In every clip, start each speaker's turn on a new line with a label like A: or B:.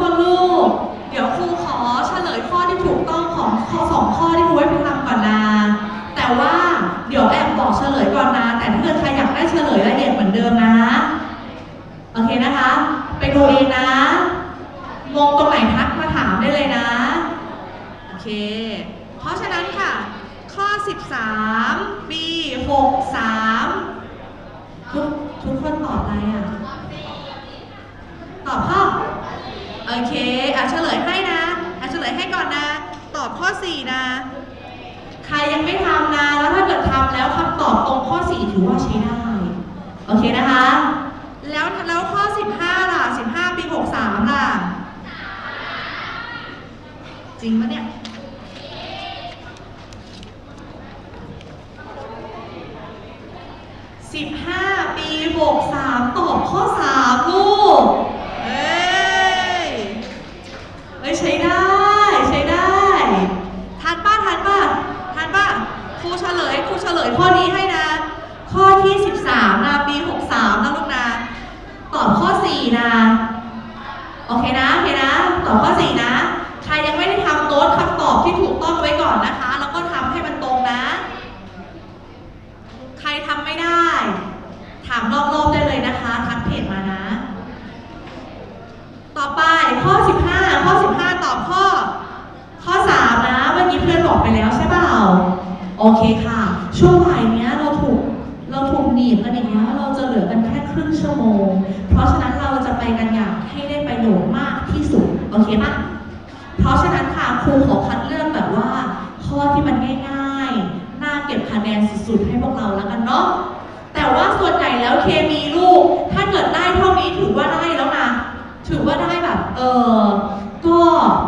A: คนลูก เดี๋ยวครูขอเฉลยข้อที่ถูกต้องของข้อสองข้อที่ครูให้ไปทำก่อนนะ แต่ว่าเดี๋ยวแอบบอกเฉลยก่อนนะ แต่ถ้าเกิดใครอยากได้เฉลยละเอียดเหมือนเดิมนะ โอเคนะคะ ไปดูเองนะงงตรงไหนทักมาถามได้เลยนะ โอเค เพราะฉะนั้นค่ะ ข้อ 13ปี63 ทุกทุกคนตอบอะไรอะ ตอบข้อ โอเคอะเฉลยให้นะอะเฉลยให้ก่อนนะ ตอบข้อ 4 นะ ใครยังไม่ทำนะ แล้วถ้าเกิดทำแล้วคำตอบตรงข้อ 4 ถือว่าใช้ได้ โอเคนะคะ แล้วแล้วข้อ 15 ล่ะ 15 ปี 63 ล่ะ จริงปะเนี่ย15ปี63ตอบข้อ3ลูก เอ้ย เอ้ยใช้ได้ใช้ได้ทันป้าทันป้าทันป้าครูเฉลยครูเฉลย ข้อนี้ให้นะ ข้อที่ 13นะปี 63นะลูกนะ ตอบข้อ 4 นะ โอเคนะโอเคนะ ตอบข้อ 4 นะ ใครยังไม่ได้ทำโน้ตคำตอบที่ถูกต้องไว้ก่อนนะคะ แล้วก็ทำให้มันตรงนะ ใครทำไม่ได้ ถามรอบๆได้เลยนะคะทักเพจมานะ ต่อไปข้อ 15 ข้อ 15 ตอบข้อ ข้อ 3 นะ เมื่อกี้เพื่อนบอกไปแล้วใช่ปล่า โอเคค่ะ ช่วงบ่ายเนี้ยเราถูกเราถูกหนีบกันอย่างเงี้ยเราจะเหลือกันแค่ครึ่งชั่วโมง เพราะฉะนั้นเราจะไปกันอย่างให้ได้ประโยชน์มากที่สุด โอเคปะเพราะฉะนั้นค่ะครูขอคัดเลือกแบบว่า ข้อที่มันง่ายๆ น่าเก็บคะแนนสุดๆ ให้พวกเราแล้วกันเนาะ แต่ว่าส่วนใหญ่แล้วเคมีลูก ถ้าเกิดได้เท่านี้ถือว่าได้แล้วนะ ถือว่าได้แบบ เออก็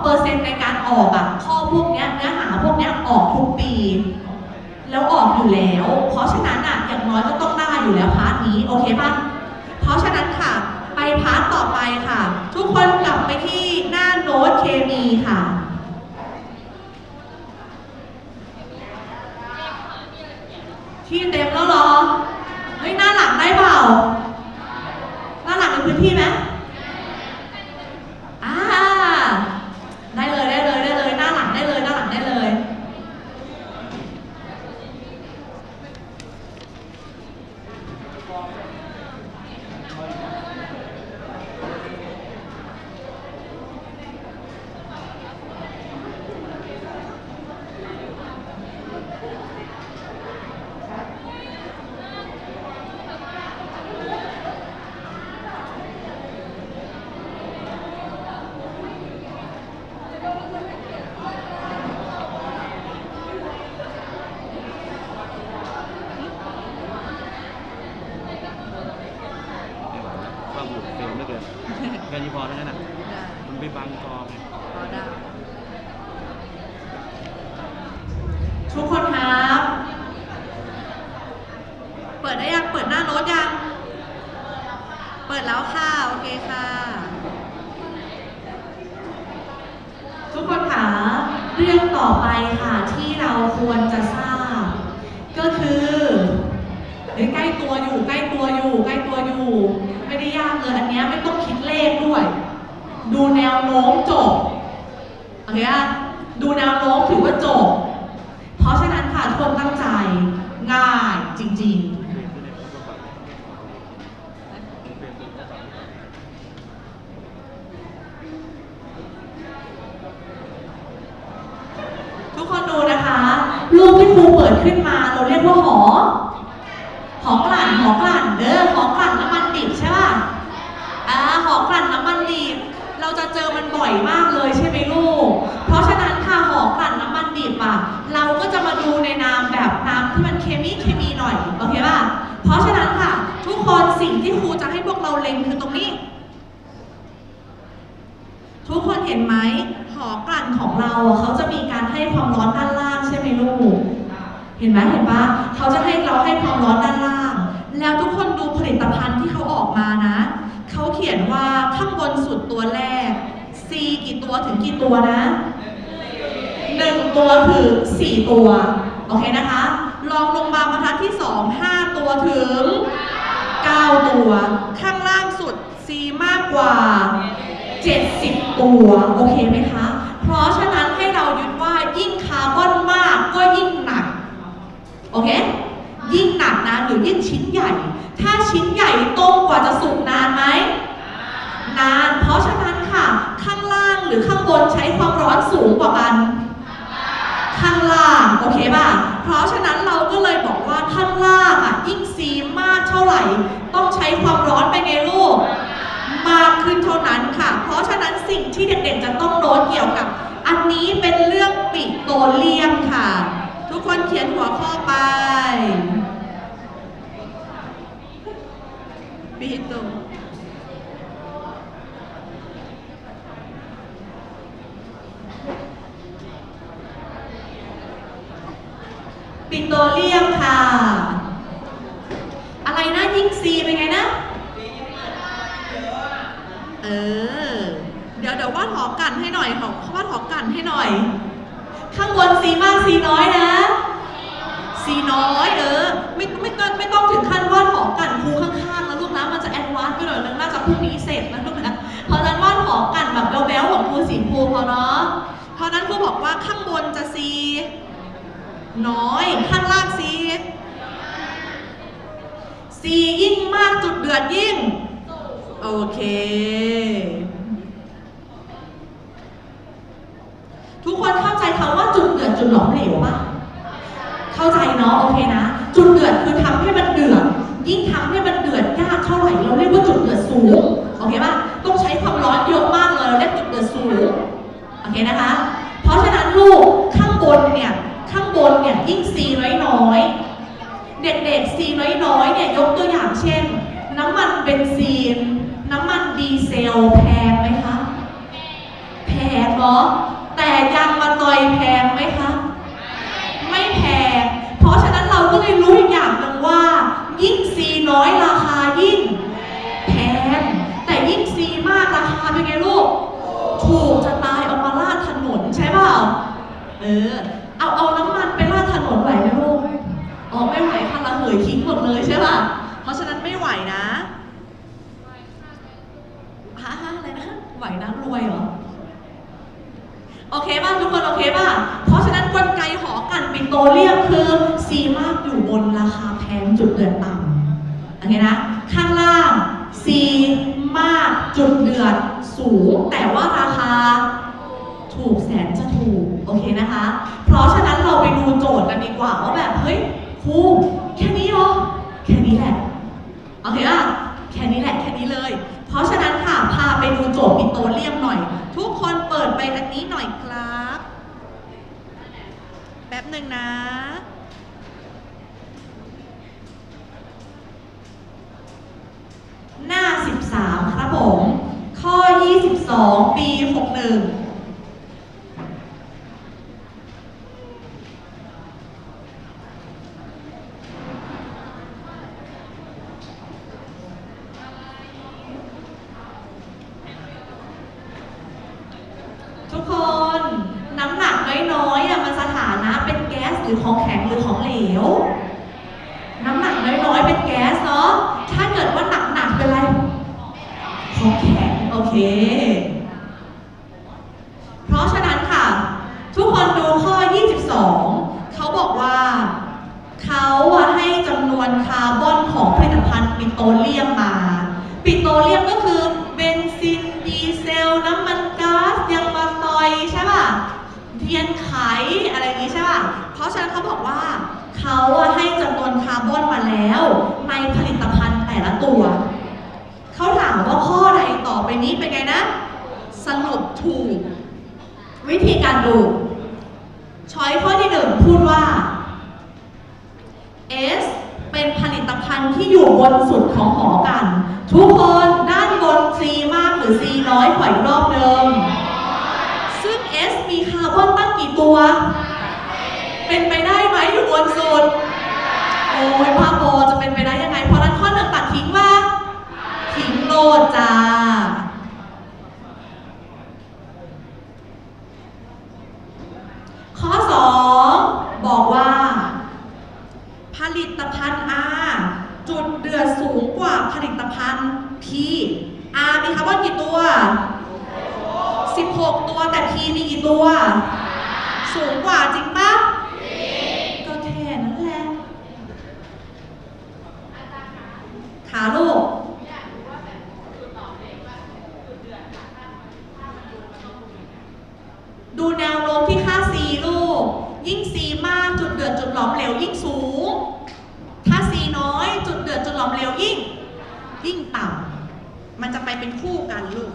A: เปอร์เซ็นต์ในการออกอะข้อพวกเนี้ยเนื้อหาพวกเนี้ยออกทุกปี แล้วออกอยู่แล้ว เพราะฉะนั้นอะอย่างน้อยก็ต้องได้อยู่แล้วพาร์ทนี้โอเคปะเพราะฉะนั้นค่ะ ไปพาร์ทต่อไปค่ะ ทุกคนกลับไปที่หน้าโน้ตเคมีค่ะที่เต็มแล้วหรอ เฮ้ย หน้าหลังได้เปล่า หน้าหลังมีพื้นที่ไหมอ่า ได้เลยได้เลยได้เลย หน้าหลังได้เลย หน้าหลังได้เลย
B: ความ หลุดเฟรมเหลือเกินแค่นี้พอแล้วนะมันไปบังจอไง
A: ทุกคนครับ เปิดได้ยัง เปิดหน้าโน้ตยัง เปิดแล้วค่ะ โอเคค่ะ ทุกคนคะเรื่องต่อไปค่ะที่เราควรจะทราบ ก็คือเฮ้ยใกล้ตัวอยู่ ใกล้ตัวอยู่ ใกล้ตัวอยู่ ไม่ได้ยากเลย อันเนี้ยไม่ต้องคิดเลขด้วย ดูแน วโน้มจบโอเคอะดูแนวโน้มถือว่าจบ เพราะฉะนั้นค่ะทุกคนตั้งใจง่ายจริง
B: เฟรมด้วยเนี่ยก็แบบเฟรมตัวก็แบบ
A: ๆทุกคนดูนะคะ รูปที่ครูเปิดขึ้นมาเราเรียกว่าหอ หอกลั่นหอกลั่นเด้อหอกลั่นน้ำมันดิบใช่ป่ะอ่าหอกลั่นน้ำมันดิบ เรา จะเจอมันบ่อยมากเลยใช่ไหมลูก เพราะฉะนั้นค่ะหอกลั่นน้ำมันดิบอะเราก็จะมาดูในนามแบบน้ำที่มันเคมีเคมีหน่อยโอเคป่ะ เพราะฉะนั้นค่ะ ทุกคนสิ่งที่ครูจะให้พวกเราเล็งคือตรงนี้ ทุกคนเห็นไหมหอกลั่นของเราอะเขาจะมีการให้ความร้อนด้านล่างใช่ไหมลูก เห็นไหมเห็นปะเขาจะให้เราให้ความร้อนด้านล่าง แล้วทุกคนดูผลิตภัณฑ์ที่เขาออกมานะ ยนว่าข้างบนสุดตัวแรก C กี่ตัวถึงกี่ตัวนะหนึ่งตัวถึงสี่ตัว โอเคนะคะ ลองลงมาบรรทัดที่สองห้าตัวถึงเก้าตัว ข้างล่างสุด C มากกว่า 70 ตัว โอเคไหมคะ เพราะฉะนั้นให้เรายึดว่ายิ่งคาร์บอนมากก็ยิ่งหนัก โอเค ยิ่งหนักนะหรือยิ่งชิ้นใหญ่ ถ้าชิ้นใหญ่ต้มกว่าจะสุกนานไหม นาน เพราะฉะนั้นค่ะ ข้างล่างหรือข้างบนใช้ความร้อนสูงกว่ากัน ข้างล่าง โอเคป่ะ เพราะฉะนั้นเราก็เลยบอกว่าข้างล่างอะยิ่งซีมากเท่าไหร่ ต้องใช้ความร้อนไปไงลูก มากขึ้นเท่านั้นค่ะ เพราะฉะนั้นสิ่งที่เด็กๆจะต้องโน้ตเกี่ยวกับ อันนี้เป็นเรื่องปิโตรเลียมค่ะ ทุกคนเขียนหัวข้อไป ปิโตร ปิโตรเลียมค่ะ อะไรนะยิ่งซีเป็นไงนะ เออ เดี๋ยวเดี๋ยววาดหอกันให้หน่อยหอวาดหอกันให้หน่อย ข้างบนซีมากซีน้อยนะ ซีน้อยเออ ไม่ไม่ต้องไม่ต้องถึงขั้นวาดหอกันครูข้างๆนะลูกนะ มันจะแอดวานซ์ไปหน่อยนึงน่าจะพรุ่งนี้เสร็จนะลูกนะ เพราะฉะนั้นวาดหอกันแบบแบ๊วๆของครูสีภูพอเนาะ เพราะฉะนั้นครูบอกว่าข้าง สีน้อย ข้างล่างซีซียิ่งมากจุดเดือดยิ่ง โอเค ทุกคนเข้าใจคำว่าจุดเดือดจุดหลอมเหลวปะเข้าใจเนาะโอเคนะ จุดเดือดคือทำให้มันเดือด ยิ่งทำให้มันเดือดยากเท่าไหร่เราเรียกว่าจุดเดือดสูงโอเคปะต้องใช้ความร้อนเยอะมากเลยเราเรียกจุดเดือดสูงโอเคนะคะ เพราะฉะนั้นลูก นเนี่ยข้างบนเนี่ยยิ่งซีน้อยๆเด็กๆซีน้อยๆเนี่ยยกตัวอย่างเช่น น้ำมันเบนซีนน้ำมันดีเซลแพงไหมคะแพงเนาะแต่ยางมะตอยแพงไหมคะไม่แพงเพราะฉะนั้นเราก็เลยรู้อีกอย่างหนึ่งว่า ยิ่งซีน้อยราคายิ่ง แพง แต่ยิ่งซีมากราคาเป็นไงลูก ถูกจะตายเอามาลาดถนนใช่เปล่า เออ เอาเอาน้ำมันไปลาดถนนไหวไหมลูกอ๋อไม่ไหวค่ะระเหยทิ้งหมดเลยใช่ป่ะ เพราะฉะนั้นไม่ไหวนะฮะฮะอะไรนะ ไหวนะรวยเหรอ โอเคป่ะทุกคนโอเคป่ะ เพราะฉะนั้นกลไกหอกันปิโตรเลียมคือซีมากอยู่บนราคาแพงจุดเดือดต่ำโอเคนะ ข้างล่างซีมากจุดเดือดสูงแต่ว่าราคา ถูกแสนจะถูก โอเค นะคะ เพราะฉะนั้นเราไปดูโจทย์กันดีกว่าว่าแบบ เฮ้ยครูแค่นี้เหรอ แค่นี้แหละโอเคอะแค่นี้แหละแค่นี้เลย เพราะฉะนั้นค่ะพาไปดูโจทย์ปิโตรเลียมหน่อย ทุกคนเปิดไปอันนี้หน่อยครับ แป๊บหนึ่งนะหน้า 13 ครับผม ข้อ 22 ปี 61 ทุกคนน้ำหนักน้อยๆอะมันสถานะเป็นแก๊สหรือของแข็งหรือของเหลว น้ำหนักน้อยๆเป็นแก๊สเนาะถ้าเกิดว่าหนักๆเป็นอะไร ของแข็งโอเค เพราะฉะนั้นค่ะ ทุกคนดูข้อ 22 เขาบอกว่า เขาอะให้จำนวนคาร์บอนของผลิตภัณฑ์ปิโต รเลียมมา ปิโตรเลียมก็คือเบนซินดีเซลน้ำมันก๊าซยางมะตอยใช่ป่ะเทียนไขอะไรอย่างนี้ใช่ป่ะ เพราะฉะนั้นเขาบอกว่าเขาให้จำนวนคาร์บอนมาแล้ว ในผลิตภัณฑ์แต่ละตัว เขาถามว่าข้อใดต่อไปนี้เป็นไงนะ สรุปถูก วิธีการดู ช้อยข้อที่หนึ่งพูดว่า S เป็นผลิตภัณฑ์ที่อยู่บนสุดของหอกัน ทุกคนด้านบน C มากหรือ C น้อยขออีกรอบเดิม ซึ่ง S มีคาร์บอนตั้งกี่ตัว เป็นไปได้ไหมอยู่บนสุด โอ้ยพาโบจะเป็นไปได้ยังไง เพราะฉะนั้นข้อหนึ่งตัดทิ้งว่า ทิ้งโลดจ้า ข้อ 2 บอกว่า ผลิตภัณฑ์ R จุดเดือดสูงกว่าผลิตภัณฑ์ P R มีคาร์บอนกี่ตัว 16 ตัวแต่ P มีกี่ตัว สูงกว่าจริงปะก็แค่นั้นแหละ ขาลูก ดูแนวโน้มที่ค่า C ลูก ยิ่ง C มากจุดเดือดจุดหลอมเหลวยิ่งสูง ถ้า C น้อย จุดเดือดจุดหลอมเหลวยิ่ง ยิ่งต่ำมันจะไปเป็นคู่กันลูก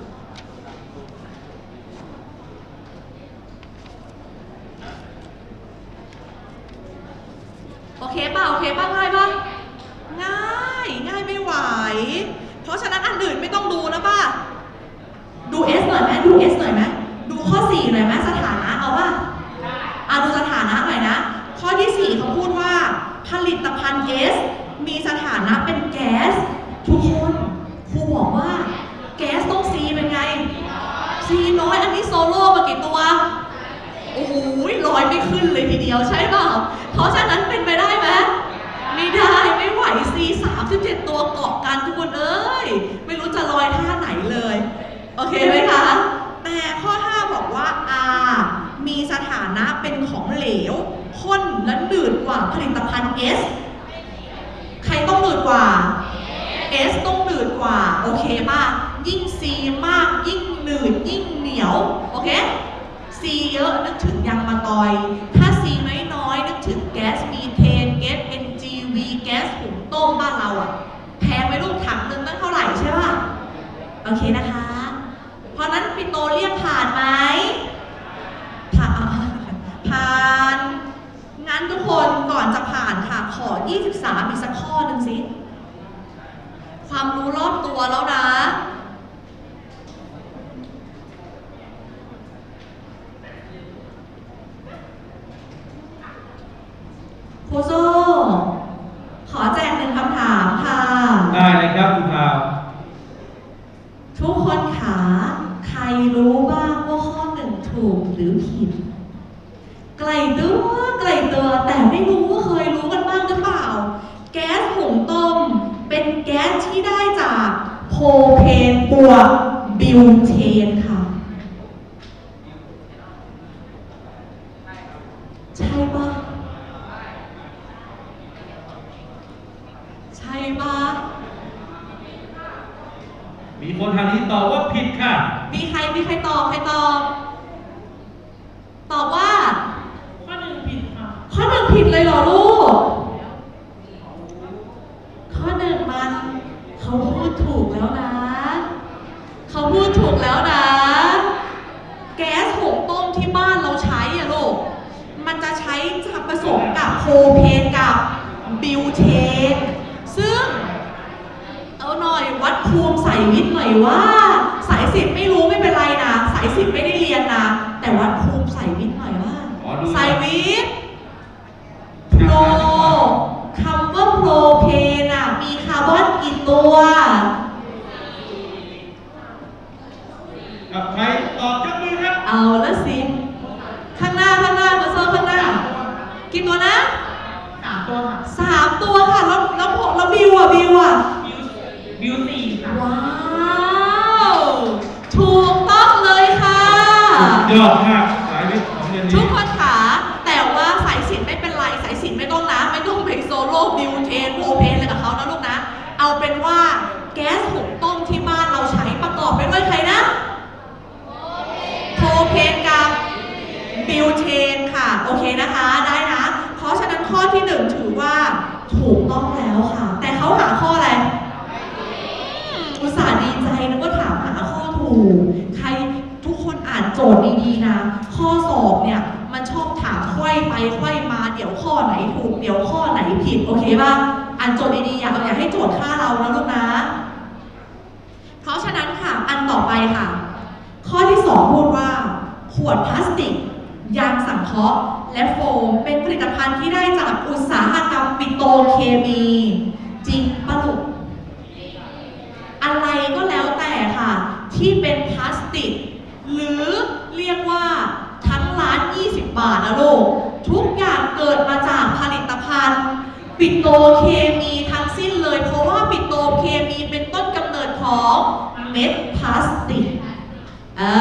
A: โอเคป่ะโอเคป่ะง่ายป่ะง่ายง่ายไม่ไหว เพราะฉะนั้นอันอื่นไม่ต้องดูแล้วป่ะ ดู S หน่อยไหมดู S หน่อยไหมดูข้อ 4 หน่อยไหมสถานะเอาป่ะอะดูสถานะหน่อยนะ ข้อที่ 4เขาพูดว่าผลิตภัณฑ์ S มีสถานะเป็นแก๊ส ทุกคนครูบอกว่า แก๊สต้อง C เป็นไง C น้อยอันนี้โซโล่มากี่ตัวโอ้โหลอยไม่ขึ้นเลยทีเดียวใช่เปล่าเพราะฉะนั้นเป็นไปได้ไหมไม่ได้ไม่ไหว C 37ตัวเกาะกันทุกคนเอ้ยไม่รู้จะลอยท่าไหนเลย โอเคไหมคะแต่ข้อ 5 บอกว่า R มีสถานะเป็นของเหลวข้นและหนืดกว่าผลิตภัณฑ์ S ใครต้อง หนืดกว่า S ต้องหนืดกว่า โอเคป่ะ ยิ่ง C มาก ยิ่งหนืด ยิ่งเหนียว โอเค C เยอะนึกถึงยางมะตอย ถ้า C น้อยๆนึกถึงแก๊สมีเทน แก๊ส NGV แก๊สหุงต้มบ้านเราอะแพงไปลูกถังนึงตั้งเท่าไหร่ใช่ป่ะ โอเคนะคะ เพราะนั้นปิโตเลียมผ่านไหมผ่านผ่าน งั้นทุกคนก่อนจะผ่านค่ะ ขอ 23อีกสัก สิ ความรู้รอบตัวแล้วนะ ครูโซ่ขอแจกหนึ่งคำถามค่ะ
C: ได้เลยครับคุณพาว
A: ทุกคนขาใครรู้บ้างว่าข้อหนึ่งถูกหรือผิด ไกลตัวไกลตัวแต่ไม่รู้ว่าเคยรู้กันบ้างหรือเปล่า แก๊สหุงต้ม เป็นแก๊สที่ได้จากโพเพนบวกบิวเทนค่ะ ใช่ปะใช่ปะ
C: มีคนทางนี้ตอบว่าผิดค่ะ
A: มีใครมีใครตอบใครตอบ ตอบว่า
D: ข้อหนึ่งผิดค่ะ
A: ข้อหนึ่ง ผิดเลยเหรอลูก ข้อหนึ่งมันเขาพูดถูกแล้วนะ เขาพูดถูกแล้วนะ แก๊สหุงต้มที่บ้านเราใช้อะลูก มันจะใช้จะผสมกับโพเพนกับบิวเทน ซึ่ง เอาหน่อยวัดภูมิสายวิทย์หน่อยว่า สายสิบไม่รู้ไม่เป็นไรนะ สายสิบไม่ ตัวกั
C: บใครตอบยกมือครับ
A: เอาละสิ ข้างหน้าข้างหน้ามาโซ่ข้างหน้า กี่ตัวนะ
D: สามตัวค่ะ
A: สามตัวค่ะ แล้วแล้วพวกแล้วบิวอะบิวอะ
D: บิวบิวสี่ค่ะ
A: ว้าว ถูกต้องเลยค่ะ
C: ยอดมา
A: กเดี๋ยวข้อไหนผิดโอเคป่ะอ่านโจทย์ดีๆอย่าอย่าให้โจทย์ฆ่าเรานะลูกนะ เพราะฉะนั้นค่ะอันต่อไปค่ะ ข้อที่สองพูดว่า ขวดพลาสติก ยางสังเคราะห์ และโฟมเป็นผลิตภัณฑ์ที่ได้จากอุตสาหกรรมปิโตรเคมี จริงปะลูกอะไรก็แล้วแต่ค่ะ ที่เป็นพลาสติก หรือเรียกว่าทั้งร้าน 20 บาทนะลูก กิดมาจากผลิตภัณฑ์ ปิโตเคมีทั้งสิ้นเลย เพราะว่าปิโตเคมีเป็นต้นกำเนิดของเม็ดพลาสติกอ่า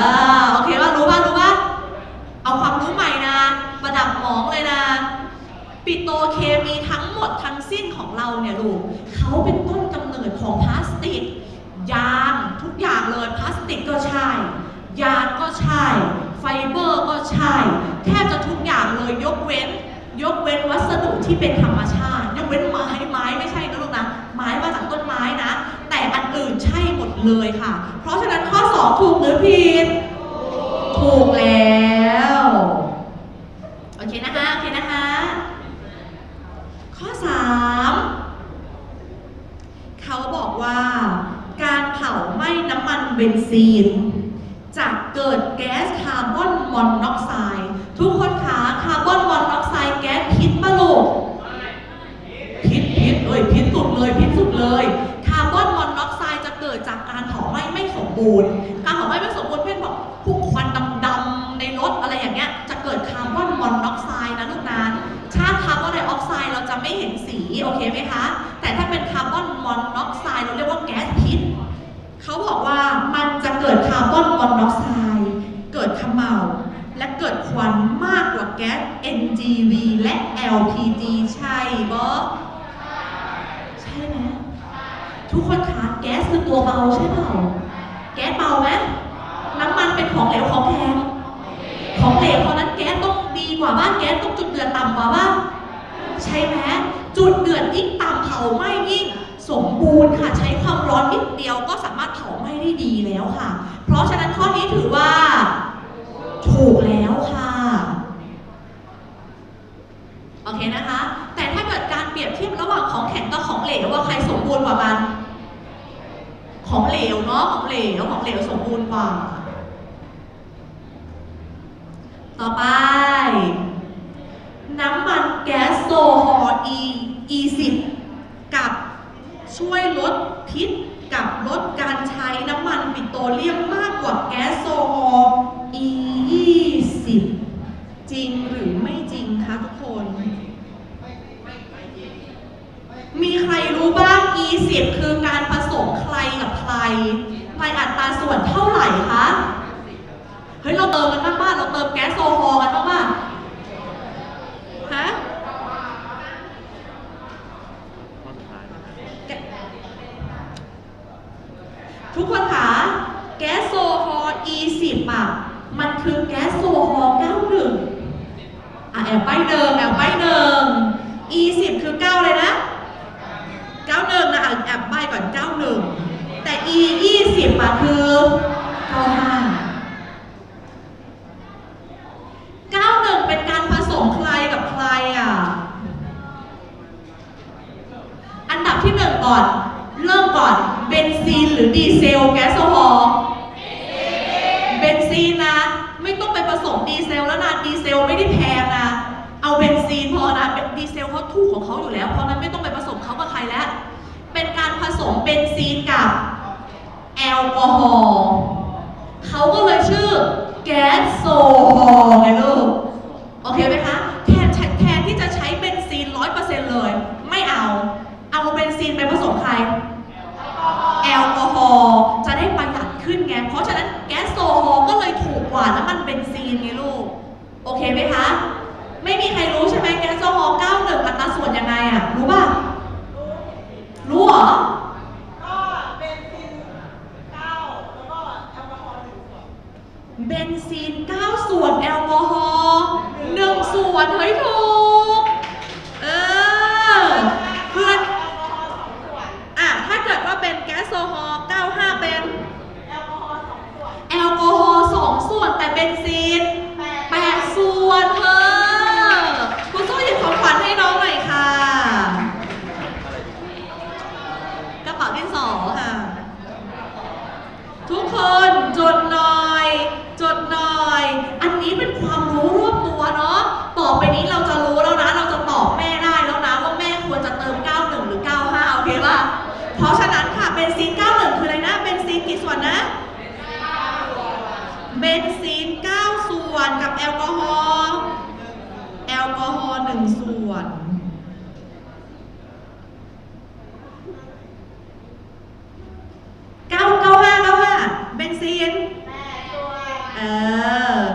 A: โอเคว่ารู้ว่ารู้ว่าเอาความรู้ใหม่นะ ประดับหมองเลยนะ ปิโตเคมีทั้งหมดทั้งสิ้นของเราเนี่ยลูกเขาเป็นต้นกำเนิดของพลาสติกยางทุกอย่างเลยพลาสติกก็ใช่ยางก็ใช่ ไฟเบอร์ก็ใช่ แทบจะทุกอย่างเลยยกเว้น ยกเว้นวัสดุที่เป็นธรรมชาติ ยกเว้นไม้ไม้ไม่ใช่นะลูกนะ ไม้มาจากต้นไม้นะ แต่อันอื่นใช่หมดเลยค่ะ เพราะฉะนั้นข้อ 2 ถูกหรือผิด ถูกแล้ว โอเคนะคะ โอเคนะคะ ข้อ 3 เขาบอกว่าการเผาไหม้น้ำมันเบนซีนจะเกิดแก๊สคาร์บอนมอนอกไซด์ทุกคนคะคาร์บอนมอนอก พิษปะลูกพิษพิษเอ้ยพิษสุดเลยพิษสุดเลยคาร์บอนมอนอกไซด์จะเกิดจากการเผาไหม้ไม่สมบูรณ์ การเผาไหม้ไม่สมบูรณ์เพื่อนบอกพวกควันดำๆในรถอะไรอย่างเงี้ยจะเกิดคาร์บอนมอนอกไซด์นะลูกนะถ้าคาร์บอนไดออกไซด์เราจะไม่เห็นสีโอเคไหมคะ แต่ถ้าเป็นคาร์บอนมอนอกไซด์เราเรียกว่าแก๊สพิษเขาบอกว่ามันจะเกิดคาร์บอนมอนอกไซด์เกิดขมเหลาและเกิดควันมากกว่าแก๊ส NGV LPG ใช่บอใช่ไหมทุกคนคะแก๊สคือตัวเบาใช่เปล่าแก๊สเบาไหมน้ำมันเป็นของเหลวของแข็งของเหลวเพราะนั้นแก๊สต้องดีกว่าบ้านแก๊สต้องจุดเดือดต่ำกว่าบ้านใช่ไหมจุดเดือดยิ่งต่ำเผาไหม้ยิ่งสมบูรณ์ค่ะใช้ความร้อนนิดเดียวก็สามารถเผาไหม้ได้ดีแล้วค่ะ เพราะฉะนั้นข้อนี้ถือว่า โอเคนะคะ แต่ถ้าเกิดการเปรียบเทียบระหว่างของแข็งกับของเหลวว่าใครสมบูรณ์กว่ากัน ของเหลวเนาะของเหลวของเหลวสมบูรณ์กว่า ต่อไป น้ำมันแก๊สโซฮอล์ E E10 กับช่วยลดพิษกับลดการใช้น้ำมันปิโตรเลียมมากกว่าแก๊สโซฮอล์ E20 จริงหรือไม่จริงคะทุกคน มี ใครรู้บ้าง E10 คือการผสมใครกับใครในอัตราส่วนเท่าไหร่คะ เฮ้ย เราเติมกันบ้างบ้าเราเติมแก๊สโซฮอล์กันบ้างบ้างฮะ
B: ทุ
A: กคนคะแก๊สโซฮอล์ E10 อะ มันคือแก๊สโซฮอล์91อะแอบใบเดิมแอบใบเดิม E10 คือ 9 เลยนะ อะแอบใบก่อน 91 แต่ E20 อะคือ 95 91 เป็นการผสมใครกับใครอะ อันดับที่หนึ่งก่อน เริ่มก่อน เบนซีนหรือดีเซลแก๊ มเบนซีนกับแอลกอฮอล์เขาก็เลยชื่อแก๊สโซฮอล์ไงลูก โอเคไหมคะแทนแทนที่จะใช้เบนซีนร้อยเปอร์เซ็นต์เลย ไม่เอา เอาเบนซีนไปผสมใคร แอลกอฮอล์จะได้ประหยัดขึ้นไง เพราะฉะนั้นแก๊สโซฮอล์ก็เลยถูกกว่าน้ำมันเบนซีนไงลูก โอเคไหมคะ ไม่มีใครรู้ใช่ไหมแก๊สโซฮอล์91อัตราส่วนยังไงอะรู้ป่ะ รู้เหรอ
D: ก็เป็นซินเก้าแล้วก็แอลกอฮอล์หนึ่งส่วน
A: เบนซีน 9 ส่วนแอลกอฮอล์1ส่วนเฮ้ยถูก เออ เพื่อน
D: แอลกอฮอล์สองส่วน
A: อะ ถ้าเกิดว่าเป็นแก๊สโซฮอล์95 เป็น
D: แอลกอฮอล์สองส่วน
A: แอลกอฮอล์2ส่วน แต่เบนซีน
D: แปด
A: 8ส่วนเธอคุณสู้หยิบของขวัญให้น้องหน่อยค่ะ กระเป๋าดินสอค่ะ ทุกคนจดหน่อย จดหน่อย อันนี้เป็นความรู้รอบตัวเนาะ ต่อไปนี้เราจะรู้แล้วนะ เราจะตอบแม่ได้แล้วนะ ว่าแม่ควรจะเติม 91 หรือ 95 โอเคป่ะ เพราะฉะนั้นค่ะเบนซีน 91 คืออะไรนะ เบนซีนกี่ส่วนนะ เบนซีน 9 ส่วนกับแอลกอฮอล์ แอลกอฮอล์ 1 ส่วน 9 95 95 เบนซีน
D: แปดส่วน
A: เออ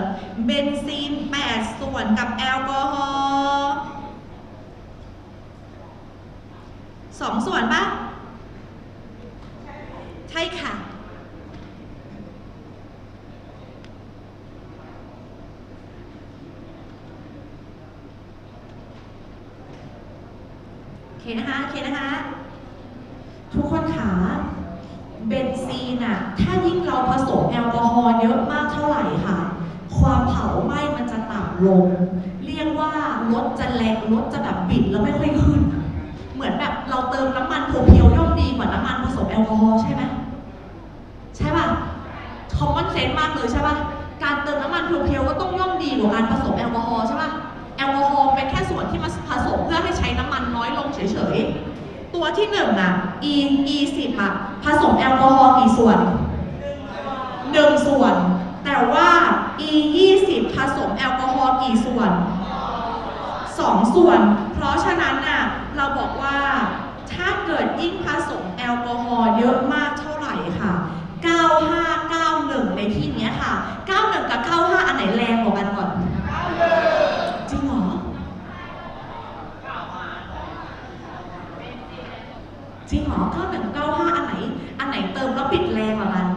A: เบนซีน 8 ส่วนกับแอลกอฮอล์สองส่วนปะ ถที่หนึ่งอะ e e สิบอะ ผสมแอลกอฮอล์กี่ส่วนหนึ่งส่วน แต่ว่า e ยี่สิบผสมแอลกอฮอล์กี่ส่วนสองส่วน เพราะฉะนั้นอะเราบอกว่าถ้าเกิดยิ่งผสมแอลกอฮอล์เยอะมากเท่าไหร่ค่ะ 9591 ในที่นี้ค่ะ 91 กับ 95 อันไหนแรงกว่ากันก่อน91 จริงเหรอ91 95 อันไหน อันไหนเติมแล้วปิดแรงกว่ากัน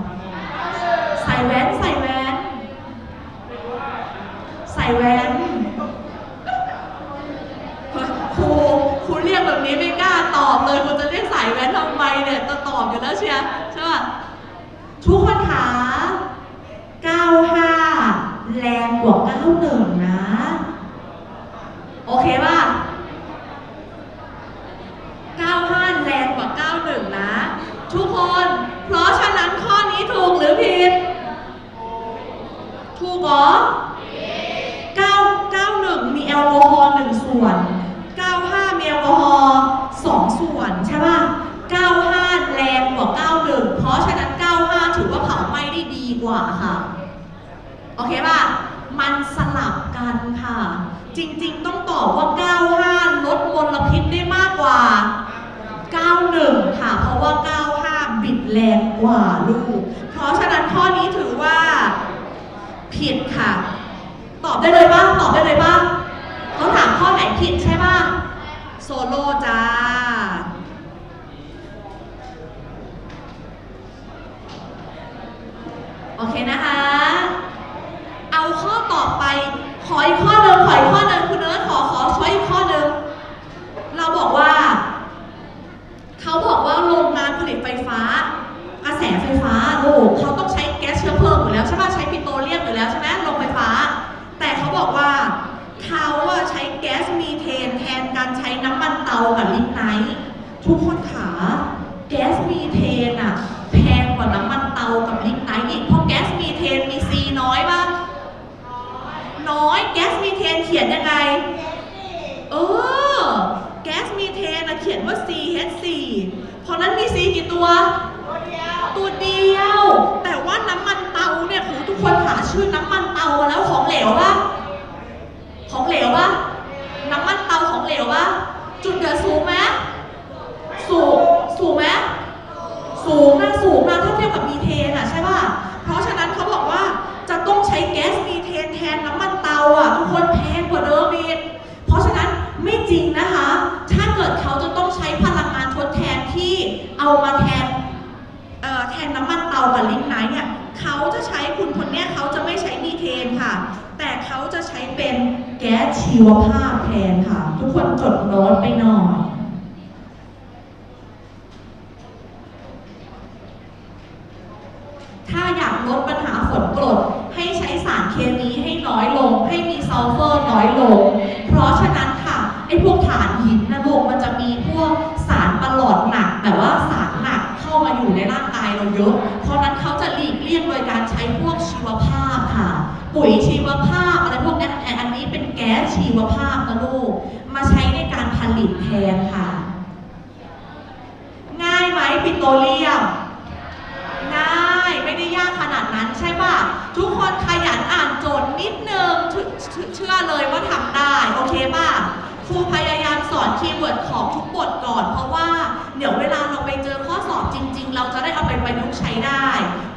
A: ใส่แว่นใส่แว่นใส่แว่นครูครูเรียกแบบนี้ไม่กล้าตอบเลยครูจะเรียกใสายแว่นทำไมเนี่ยจะตอบอยู่แล้วเชียร์ใช่ป่ะทุกคนขา95 แรงกว่า 91 นะ โอเคป่ะ 95 แรงกว่า 91 นะ ทุกคน เพราะฉะนั้นข้อนี้ถูกหรือผิด ถูกเหรอ9 91 มีแอลกอฮอล์1ส่วน 95 มีแอลกอฮอล์2ส่วนใช่ป่ะ 95 แรงกว่า 91 เพราะฉะนั้น 95 ถือว่าเผาไหม้ได้ดีกว่าค่ะ โอเคป่ะ มันสลับกันค่ะ จริงๆ ต้องตอบว่า 95 ลดมลพิษได้มากกว่า 91 ค่ะ เพราะว่า 95 บิด แรงกว่าลูก เพราะฉะนั้นข้อนี้ถือว่า ผิดค่ะ ตอบได้เลยป่ะตอบได้เลยป่ะเขาถามข้อไหนผิดใช่ป่ะโซโล่จ้าโอเคนะคะ เอาข้อต่อไป ขออีกข้อหนึ่งขออีกข้อหนึ่งคุณเนิร์ดขอขอช้อยอีกข้อหนึ่งเราบอกว่า เขาบอกว่าโรงงานผลิตไฟฟ้ากระแสไฟ้าลูกเขาต้องใช้แก๊สเชื้อเพลิงอยู่แล้วใช่ป่ะใช้ปิโตรเลียมอยู่แล้วใช่ไหมโรงไฟฟ้า แต่เขาบอกว่าเขาอะใช้แก๊สมีเทนแทนการใช้น้ำมันเตากับลิกไนท์ทุกคนขาแก๊สมีเทนอะแพงกว่าน้ำมันเตากับลิกไนท์อีกเพราะแก๊สมีเทนมีซีน้อยป่ะน้อยแก๊สมีเทนเขียนยังไงเออแก๊สมีเทนนะเขียนว่า CH4 เพราะนั้นมี C กี่ตัวเดียว แต่ว่าน้ำมันเตาเนี่ยคือทุกคนหาชื่อน้ำมันเตามา แล้วของเหลวปะของเหลวปะน้ำมันเตาของเหลวปะจุดเดือดสูงไหมสูง สูงไหมสูงนะสูงนะถ้าเทียบกับมีเทนอะใช่ป่ะ เพราะฉะนั้นเขาบอกว่าจะต้องใช้แก๊สมีเทนแทนน้ำมันเตาอะทุกคนแพงกว่าเดิมอีกเพราะฉะนั้นไม่จริงนะคะ ถ้าเกิดเขาจะต้องใช้พลังงานทดแทนที่เอามาแทนเอ่อแทนน้ำมันเตากับลิกไนท์เนี่ย เขาจะใช้คุณคนนี้เขาจะไม่ใช้มีเทนค่ะ แต่เขาจะใช้เป็นแก๊สชีวภาพแทนค่ะ ทุกคนจดโน้ตไปหน่อย ถ้าอยากลดปัญหาฝนกรด ให้ใช้สารเคมีให้น้อยลง ให้มีซัลเฟอร์น้อยลง เพราะฉะนั้นค่ะ ไอ้พวกถ่านหินนะลูกมันจะมีพวกสารประหลอดหนักแบบว่าสารหนักเข้ามาอยู่ในร่างกายเราเยอะ เพราะฉะนั้นเขาจะหลีกเลี่ยงโดยการใช้พวกชีวภาพค่ะ ปุ๋ยชีวภาพอะไรพวกนี้นอันนี้เป็นแก๊ส ชีวภาพนะลูก มาใช้ในการผลิตแทนค่ะ ง่ายไหมปิโตรเลียม ง่ายไม่ได้ยากขนาดนั้นใช่ป่ะ ทุกคนขยันอ่านโจทย์นิดนึงเชื่อเชื่อเลยว่าทำได้ โอเคป่ะครูพยายามสอนคีย์เวิร์ดของทุกบทก่อน เพราะว่าเดี๋ยวเวลาเราไปเจอข้อสอบจริง ๆ เราจะได้เอาไปประยุกต์ใช้ได้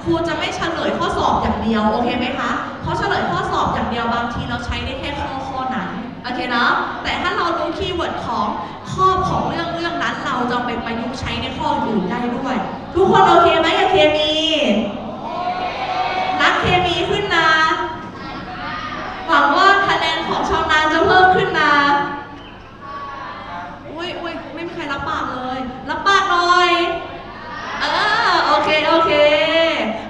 A: ครูจะไม่เฉลยข้อสอบอย่างเดียว โอเคไหมคะเพราะเฉลยข้อสอบอย่างเดียวบางทีเราใช้ได้แค่ โอเคเนาะแต่ถ้าเรารู้คีย์เวิร์ดของข้อของเรื่องเรื่องนั้น เราจะไปประยุกต์ใช้ในข้ออื่นได้ด้วย ทุกคนโอเคไหมกับเคมีนักเคมีขึ้นนะหวังว่าคะแนนของชาวนาจะเพิ่มขึ้นนะอุ้ยอุ้ยไม่มีใครรับปากเลยรับปากหน่อยเออโอเคโอเค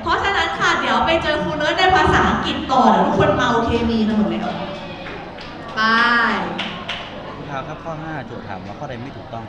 A: เพราะฉะนั้นค่ะเดี๋ยวไปเจอครูเนิร์ดในภาษาอังกฤษต่อเดี๋ยวทุกคนเมาเคมีกันหมดแล้
B: ว ครับข้อ5โจทย์ถามว่าข้อใดไม่ถูกต้อง